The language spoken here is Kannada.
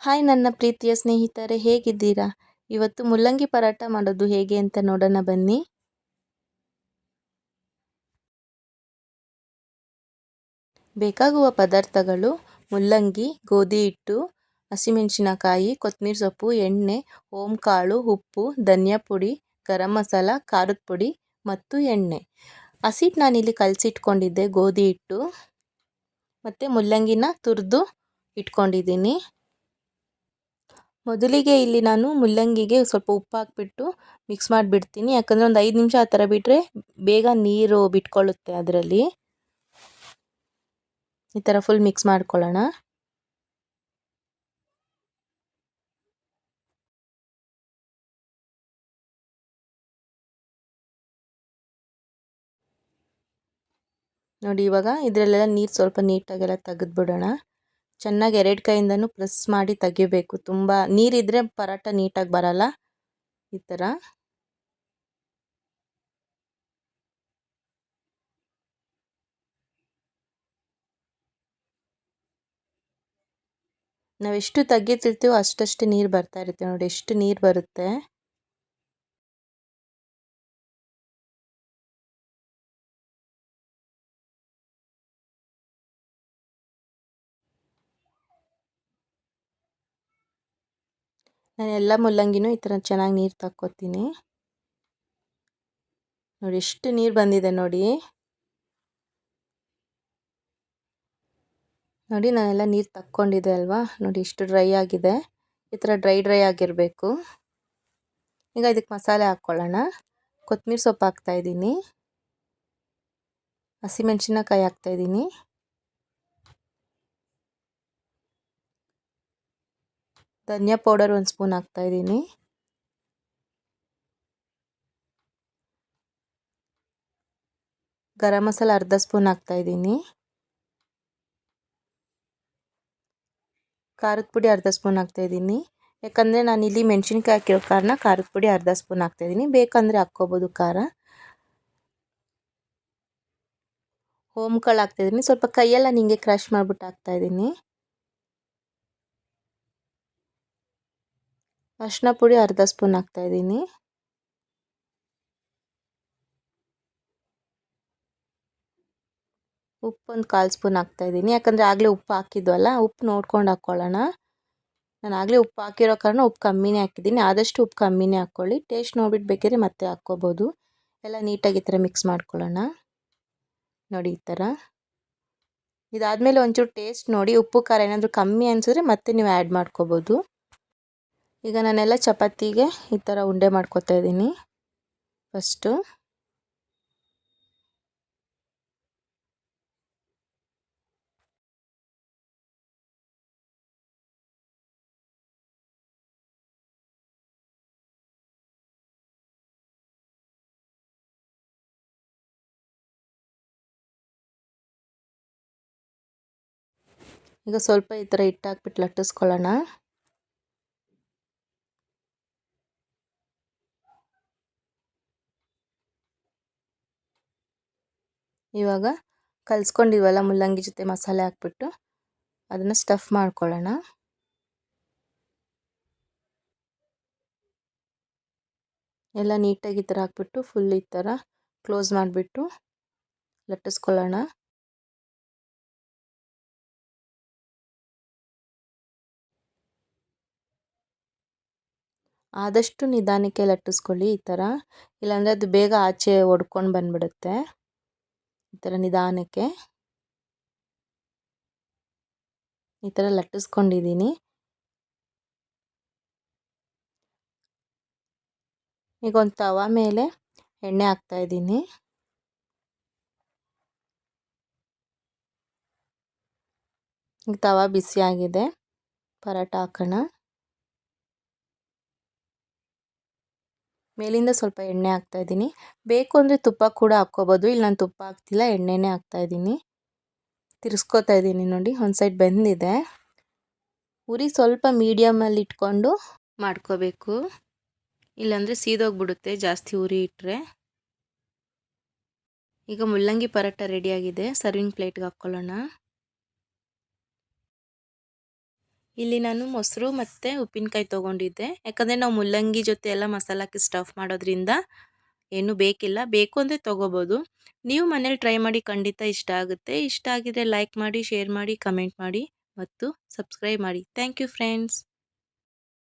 ಹಾಯ್ ನನ್ನ ಪ್ರೀತಿಯ ಸ್ನೇಹಿತರೆ, ಹೇಗಿದ್ದೀರಾ? ಇವತ್ತು ಮುಲ್ಲಂಗಿ ಪರಾಟ ಮಾಡೋದು ಹೇಗೆ ಅಂತ ನೋಡೋಣ ಬನ್ನಿ. ಬೇಕಾಗುವ ಪದಾರ್ಥಗಳು ಮುಲ್ಲಂಗಿ, ಗೋಧಿ ಹಿಟ್ಟು, ಹಸಿಮೆಣಸಿನಕಾಯಿ ಕೊತ್ತಂಬರಿ ಸೊಪ್ಪು, ಎಣ್ಣೆ, ಓಂಕಾಳು, ಉಪ್ಪು, ಧನಿಯಾ ಪುಡಿ, ಗರಂ ಮಸಾಲ, ಖಾರದ ಪುಡಿ ಮತ್ತು ಎಣ್ಣೆ. ಹಸಿಟ್ಟು ನಾನಿಲ್ಲಿ ಕಲಸಿಟ್ಕೊಂಡಿದ್ದೆ ಗೋಧಿ ಹಿಟ್ಟು. ಮತ್ತು ಮುಲ್ಲಂಗಿನ ತುರಿದು ಇಟ್ಕೊಂಡಿದ್ದೀನಿ. ಮೊದಲಿಗೆ ಇಲ್ಲಿ ನಾನು ಮುಲ್ಲಂಗಿಗೆ ಸ್ವಲ್ಪ ಉಪ್ಪು ಹಾಕ್ಬಿಟ್ಟು ಮಿಕ್ಸ್ ಮಾಡಿಬಿಡ್ತೀನಿ. ಯಾಕಂದರೆ ಒಂದು ಐದು ನಿಮಿಷ ಆ ಥರ ಬಿಟ್ಟರೆ ಬೇಗ ನೀರು ಬಿಟ್ಕೊಳ್ಳುತ್ತೆ ಅದರಲ್ಲಿ. ಈ ಥರ ಫುಲ್ ಮಿಕ್ಸ್ ಮಾಡ್ಕೊಳ್ಳೋಣ. ನೋಡಿ ಇವಾಗ ಇದರಲ್ಲೆಲ್ಲ ನೀರು ಸ್ವಲ್ಪ ನೀಟಾಗೆಲ್ಲ ತೆಗೆದ್ಬಿಡೋಣ. ಚೆನ್ನಾಗಿ ಎರಡು ಕೈಯಿಂದನೂ ಪ್ರೆಸ್ ಮಾಡಿ ತೆಗಿಬೇಕು. ತುಂಬ ನೀರಿದ್ದರೆ ಪರಾಟ ನೀಟಾಗಿ ಬರಲ್ಲ. ಈ ಥರ ನಾವೆಷ್ಟು ತೆಗಿತಿರ್ತೀವೋ ಅಷ್ಟಷ್ಟು ನೀರು ಬರ್ತಾ ಇರುತ್ತೆ ನೋಡಿ, ಎಷ್ಟು ನೀರು ಬರುತ್ತೆ. ನಾನು ಎಲ್ಲ ಮುಲ್ಲಂಗಿನೂ ಈ ಥರ ಚೆನ್ನಾಗಿ ನೀರು ತಕ್ಕೋತೀನಿ. ನೋಡಿ ಎಷ್ಟು ನೀರು ಬಂದಿದೆ ನೋಡಿ. ನೋಡಿ ನಾನೆಲ್ಲ ನೀರು ತಕ್ಕೊಂಡಿದ್ದೆ ಅಲ್ವಾ? ನೋಡಿ ಇಷ್ಟು ಡ್ರೈ ಆಗಿದೆ. ಈ ಥರ ಡ್ರೈ ಡ್ರೈ ಆಗಿರಬೇಕು. ಈಗ ಇದಕ್ಕೆ ಮಸಾಲೆ ಹಾಕ್ಕೊಳ್ಳೋಣ ಕೊತ್ತಂಬರಿ ಸೊಪ್ಪು ಹಾಕ್ತಾಯಿದ್ದೀನಿ ಹಸಿಮೆಣ್ಸಿನಕಾಯಿ ಹಾಕ್ತಾಯಿದ್ದೀನಿ ಧನಿಯಾ ಪೌಡರ್ ಒಂದು ಸ್ಪೂನ್ ಹಾಕ್ತಾಯಿದ್ದೀನಿ ಗರಂ ಮಸಾಲ ಅರ್ಧ ಸ್ಪೂನ್ ಹಾಕ್ತಾಯಿದ್ದೀನಿ ಖಾರದ ಪುಡಿ ಅರ್ಧ ಸ್ಪೂನ್ ಹಾಕ್ತಾಯಿದ್ದೀನಿ ಯಾಕಂದರೆ ನಾನು ಇಲ್ಲಿ ಮೆಣಸಿನ್ಕಾಯಿ ಹಾಕಿರೋ ಕಾರಣ ಖಾರದ ಪುಡಿ ಅರ್ಧ ಸ್ಪೂನ್ ಹಾಕ್ತಾಯಿದ್ದೀನಿ ಬೇಕಂದರೆ ಹಾಕ್ಕೋಬೋದು ಖಾರ. ಓಮ್ಕಾಳು ಹಾಕ್ತಾಯಿದ್ದೀನಿ ಸ್ವಲ್ಪ ಕೈಯೆಲ್ಲ ನಿಂಗೆ ಕ್ರಷ್ ಮಾಡಿಬಿಟ್ಟು ಹಾಕ್ತಾಯಿದ್ದೀನಿ ಅರಿಶಿನ ಪುಡಿ ಅರ್ಧ ಸ್ಪೂನ್ ಹಾಕ್ತಾಯಿದ್ದೀನಿ ಉಪ್ಪು ಒಂದು ಕಾಲು ಸ್ಪೂನ್ ಹಾಕ್ತಾಯಿದ್ದೀನಿ ಯಾಕಂದರೆ ಆಗಲೇ ಉಪ್ಪು ಹಾಕಿದ್ವಲ್ಲ, ಉಪ್ಪು ನೋಡ್ಕೊಂಡು ಹಾಕ್ಕೊಳ್ಳೋಣ ನಾನು ಆಗಲೇ ಉಪ್ಪು ಹಾಕಿರೋ ಕಾರಣ ಉಪ್ಪು ಕಮ್ಮಿನೇ ಹಾಕಿದ್ದೀನಿ. ಆದಷ್ಟು ಉಪ್ಪು ಕಮ್ಮಿನೇ ಹಾಕ್ಕೊಳ್ಳಿ ಟೇಸ್ಟ್ ನೋಡ್ಬಿಟ್ಟು ಬೇಕಿದ್ರೆ ಮತ್ತೆ ಹಾಕ್ಕೋಬೋದು. ಎಲ್ಲ ನೀಟಾಗಿ ಈ ಮಿಕ್ಸ್ ಮಾಡ್ಕೊಳ್ಳೋಣ. ನೋಡಿ ಈ ಥರ ಇದಾದಮೇಲೆ ಒಂಚೂರು ಟೇಸ್ಟ್ ನೋಡಿ, ಉಪ್ಪು ಖಾರ ಏನಾದರೂ ಕಮ್ಮಿ ಅನಿಸಿದ್ರೆ ಮತ್ತೆ ನೀವು ಆ್ಯಡ್ ಮಾಡ್ಕೋಬೋದು. ಈಗ ನಾನೆಲ್ಲ ಚಪಾತಿಗೆ ಈ ಥರ ಉಂಡೆ ಮಾಡ್ಕೊತಾ ಇದ್ದೀನಿ. ಫಸ್ಟು ಈಗ ಸ್ವಲ್ಪ ಈ ಥರ ಹಿಟ್ಟು ಹಾಕ್ಬಿಟ್ಟು ಲಟ್ಟಿಸ್ಕೊಳ್ಳೋಣ. ಇವಾಗ ಕಲಿಸ್ಕೊಂಡಿವಲ್ಲ ಮುಲ್ಲಂಗಿ ಜೊತೆ ಮಸಾಲೆ ಹಾಕ್ಬಿಟ್ಟು. ಅದನ್ನು ಸ್ಟಫ್ ಮಾಡ್ಕೊಳ್ಳೋಣ. ಎಲ್ಲ ನೀಟಾಗಿ ಈ ಥರ ಹಾಕ್ಬಿಟ್ಟು ಫುಲ್ ಈ ಥರ ಕ್ಲೋಸ್ ಮಾಡಿಬಿಟ್ಟು ಲಟ್ಟಿಸ್ಕೊಳ್ಳೋಣ. ಆದಷ್ಟು ನಿಧಾನಕ್ಕೆ ಲಟ್ಟಿಸ್ಕೊಳ್ಳಿ ಈ ಥರ. ಇಲ್ಲಾಂದರೆ ಅದು ಬೇಗ ಆಚೆ ಒಡ್ಕೊಂಡು ಬಂದುಬಿಡುತ್ತೆ. ಈ ಥರ ನಿಧಾನಕ್ಕೆ. ಈ ಥರ ಲಟ್ಟಿಸ್ಕೊಂಡಿದ್ದೀನಿ. ಈಗ ಒಂದು ತವ ಮೇಲೆ ಎಣ್ಣೆ ಹಾಕ್ತಾಯಿದ್ದೀನಿ ಈಗ ತವ ಬಿಸಿಯಾಗಿದೆ. ಪರೋಟ ಹಾಕೋಣ. ಮೇಲಿಂದ ಸ್ವಲ್ಪ ಎಣ್ಣೆ ಹಾಕ್ತಾಯಿದ್ದೀನಿ ಬೇಕು ಅಂದರೆ ತುಪ್ಪ ಕೂಡ ಹಾಕ್ಕೋಬೋದು, ಇಲ್ಲಿ ನಾನು ತುಪ್ಪ ಹಾಕ್ತಿಲ್ಲ, ಎಣ್ಣೆನೇ ಹಾಕ್ತಾಯಿದ್ದೀನಿ ತಿರ್ಸ್ಕೋತಾ ಇದ್ದೀನಿ ನೋಡಿ, ಒಂದು ಸೈಡ್ ಬೆಂದಿದೆ. ಉರಿ ಸ್ವಲ್ಪ ಮೀಡಿಯಮಲ್ಲಿ ಇಟ್ಕೊಂಡು ಮಾಡ್ಕೋಬೇಕು. ಇಲ್ಲಾಂದರೆ ಸೀದೋಗ್ಬಿಡುತ್ತೆ ಜಾಸ್ತಿ ಉರಿ ಇಟ್ಟರೆ ಈಗ ಮುಲ್ಲಂಗಿ ಪರೋಟ ರೆಡಿಯಾಗಿದೆ ಸರ್ವಿಂಗ್ ಪ್ಲೇಟ್ಗೆ ಹಾಕ್ಕೊಳ್ಳೋಣ. ಇಲ್ಲಿ ನಾನು ಮೊಸರು ಮತ್ತು ಉಪ್ಪಿನಕಾಯಿ ತೊಗೊಂಡಿದ್ದೆ. ಯಾಕಂದರೆ ನಾವು ಮುಲ್ಲಂಗಿ ಜೊತೆ ಎಲ್ಲ ಮಸಾಲಕ್ಕೆ ಸ್ಟಫ್ ಮಾಡೋದ್ರಿಂದ ಏನೂ ಬೇಕಿಲ್ಲ. ಬೇಕು ಅಂದರೆ ತೊಗೋಬೋದು. ನೀವು ಮನೇಲಿ ಟ್ರೈ ಮಾಡಿ ಖಂಡಿತ ಇಷ್ಟ ಆಗುತ್ತೆ. ಇಷ್ಟ ಆಗಿದ್ರೆ ಲೈಕ್ ಮಾಡಿ ಶೇರ್ ಮಾಡಿ ಕಮೆಂಟ್ ಮಾಡಿ ಮತ್ತು ಸಬ್ಸ್ಕ್ರೈಬ್ ಮಾಡಿ. Thank you friends